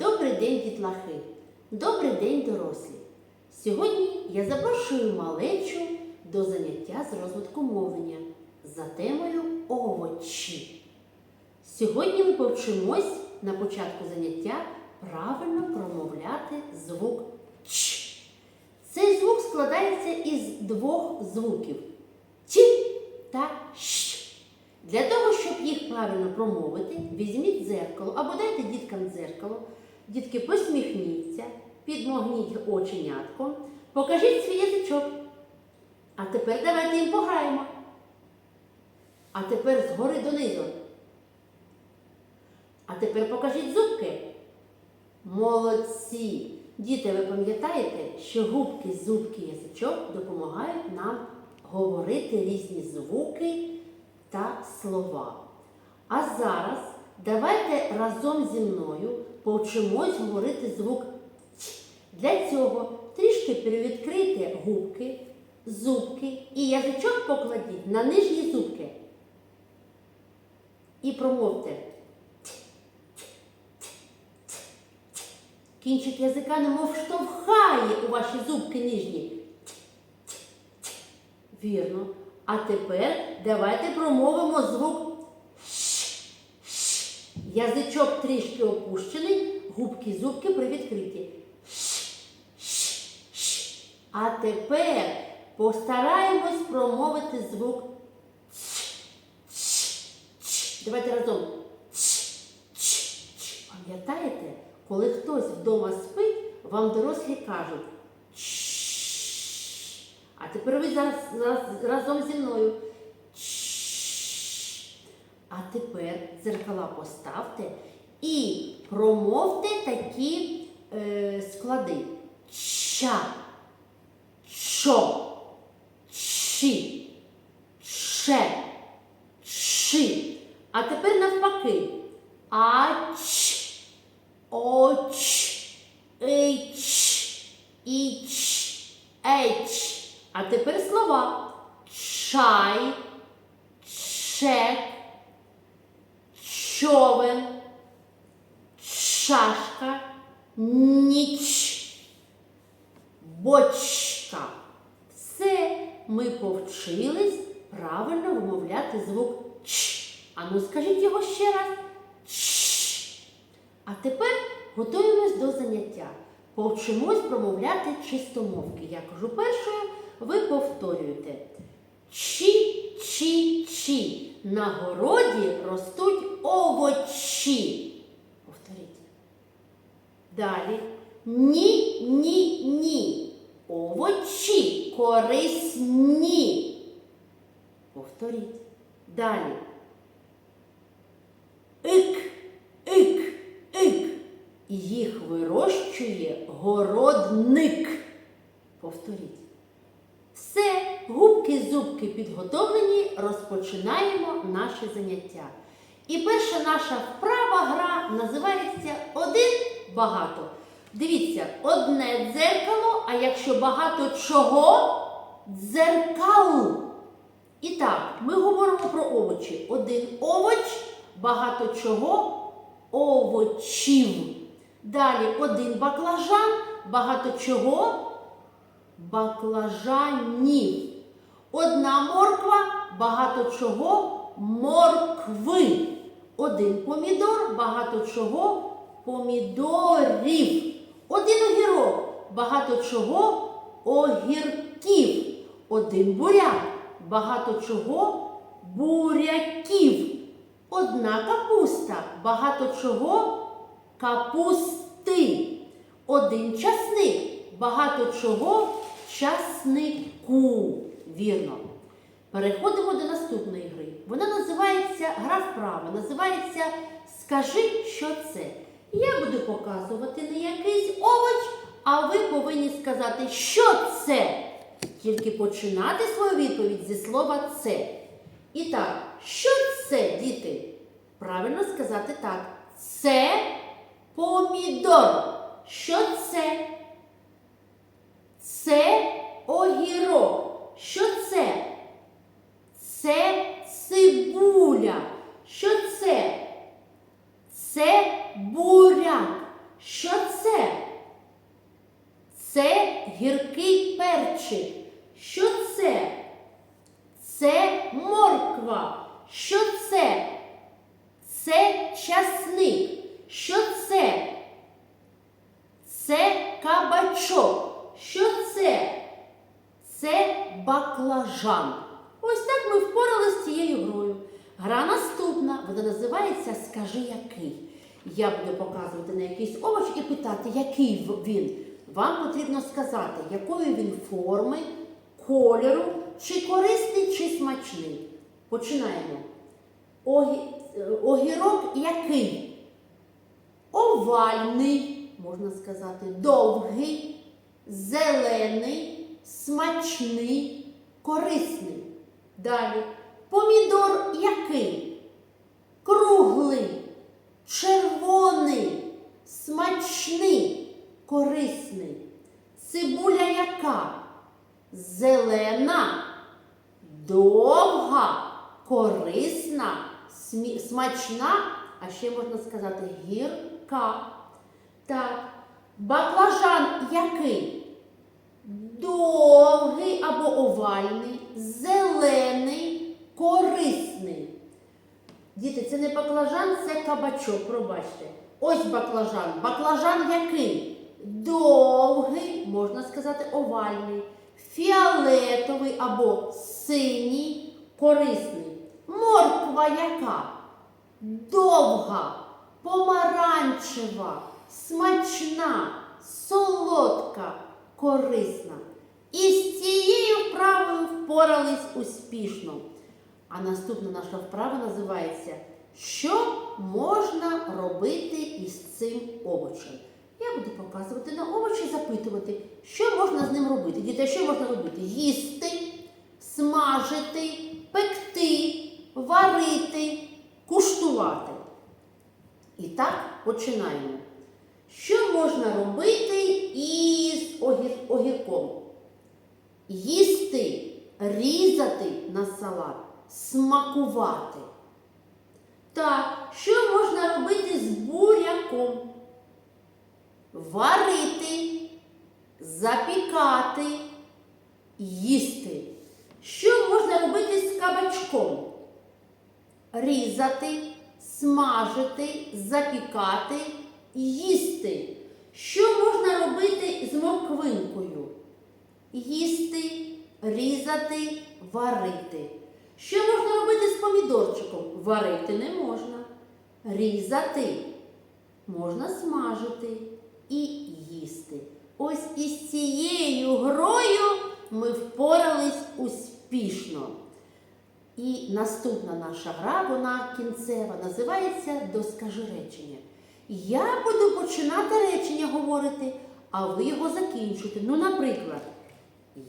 Добрий день, дітлахи! Добрий день, дорослі! Сьогодні я запрошую малечу до заняття з розвитку мовлення за темою овочі. Сьогодні ми повчимось на початку заняття правильно промовляти звук Ч. Цей звук складається із двох звуків Т та Щ. Для того, щоб їх правильно промовити, візьміть дзеркало або дайте діткам дзеркало. Дітки, посміхніться, підмогніть оченятком, покажіть свій язичок. А тепер давайте їм пограємо. А тепер згори донизу. А тепер покажіть зубки. Молодці! Діти, ви пам'ятаєте, що губки, зубки, язичок допомагають нам говорити різні звуки та слова. А зараз давайте разом зі мною повчимось говорити звук Ц. Для цього трішки привідкрийте губки, зубки і язичок покладіть на нижні зубки. І промовте. Кінчик язика немов штовхає у ваші зубки нижні. Вірно. А тепер давайте промовимо звук. Язичок трішки опущений, губки зубки привідкриті. А тепер постараємось промовити звук. Давайте разом. Пам'ятаєте, коли хтось вдома спить, вам дорослі кажуть. А тепер ви зараз, зараз разом зі мною. А тепер дзеркала поставте і промовте такі е, склади. Ча, чо, чі, че, чи. А тепер навпаки. Ач, оч, ич, іч, еч. А тепер слова. Чай, чек, човен, чашка, ніч, бочка. Все ми повчились правильно вимовляти звук Ч. Ану, скажіть його ще раз. Ч. А тепер готуємось до заняття. Повчимось промовляти чистомовки. Я кажу першою, ви повторюєте. Чі. На городі ростуть овочі. Повторіть. Далі. Ні, ні, ні. Овочі корисні. Повторіть. Далі. Ик, ик, ик. Їх вирощує городник. Повторіть. Все, зубки підготовлені, розпочинаємо наше заняття. І перша наша вправа гра називається Один багато. Дивіться, одне дзеркало, а якщо багато чого дзеркал. І так, ми говоримо про овочі. Один овоч, багато чого овочів. Далі один баклажан, багато чого баклажанів. Одна морква, багато чого моркви. Один помідор, багато чого помідорів. Один огірок, багато чого огірків. Один буряк, багато чого буряків. Одна капуста, багато чого капусти. Один часник, багато чого часнику. Вірно. Переходимо до наступної гри. Вона називається гра вправа, називається Скажи, що це. Я буду показувати не якийсь овоч, а ви повинні сказати, що це. Тільки починати свою відповідь зі слова це. І так, що це, діти? Правильно сказати так. Це помідор. Що це? Це огірок. Що це? Це цибуля. Що це? Це буряк. Що це? Це гіркий перчик. Що це? Це морква. Що це? Це часник. Що це? Це кабачок. Що це? Це баклажан. Ось так ми впоралися з цією грою. Гра наступна, вона називається Скажи який. Я буду показувати на якийсь овоч і питати, який він. Вам потрібно сказати, якої він форми, кольору, чи корисний, чи смачний. Починаємо. Огі... е, Огірок який? Овальний, можна сказати, довгий, зелений, смачний, корисний. Далі. Помідор який? Круглий, червоний, смачний, корисний. Цибуля яка? Зелена, довга, корисна, смачна, а ще можна сказати гірка. Так, баклажан який? Довгий або овальний, зелений, корисний. Діти, це не баклажан, це кабачок, пробачте. Ось баклажан. Баклажан який? Довгий, можна сказати, овальний, фіолетовий або синій, корисний. Морква яка? Довга, помаранчева, смачна, солодка, корисна. І з цією вправою впорались успішно. А наступна наша вправа називається Що можна робити із цим овочем? Я буду показувати на овочі запитувати, що можна з ним робити. Діти, що можна робити? Їсти, смажити, пекти, варити, куштувати. І так починаємо. Що можна робити із огір... огірком? Їсти, різати на салат, смакувати. Так, що можна робити з буряком? Варити, запікати, їсти. Що можна робити з кабачком? Різати, смажити, запікати, їсти. Що можна робити з морквинкою? Їсти, різати, варити. Що можна робити з помідорчиком? Варити не можна. Різати можна смажити і їсти. Ось із цією грою ми впорались успішно. І наступна наша гра, вона кінцева, називається Доскажи речення. Я буду починати речення говорити, а ви його закінчите. Ну, наприклад,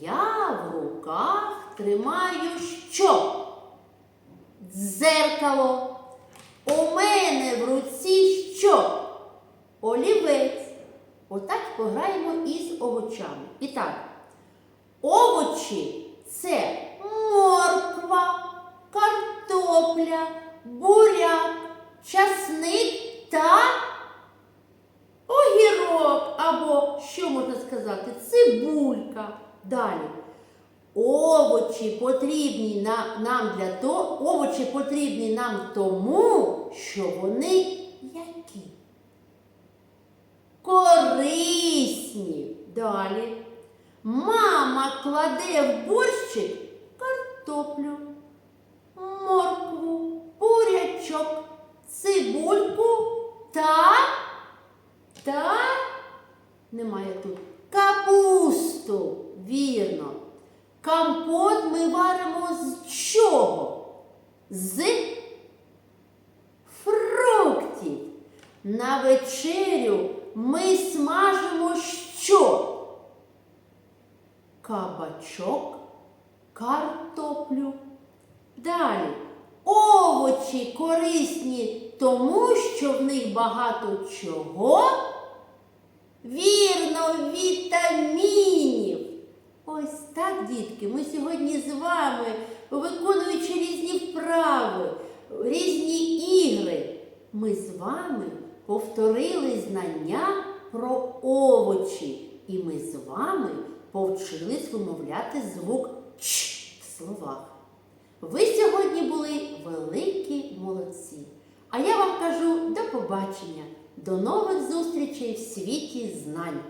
я в руках тримаю що? Дзеркало. У мене в руці що? Олівець. Отак пограємо із овочами. І так, овочі це морква, картопля, буряк, часник та огірок або, що можна сказати, цибулька. Далі. Овочі потрібні нам для того, овочі потрібні нам тому, що вони які? Корисні. Далі. Мама кладе в борщик картоплю, Компот ми варимо з чого? З фруктів. На вечерю ми смажимо що? Кабачок, картоплю. Далі. Овочі корисні тому, що в них багато чого? Вірно, вітамінів. Ось так, дітки, ми сьогодні з вами, виконуючи різні вправи, різні ігри, ми з вами повторили знання про овочі, і ми з вами повчились вимовляти звук Ч в словах. Ви сьогодні були великі молодці. А я вам кажу до побачення, до нових зустрічей в світі знань.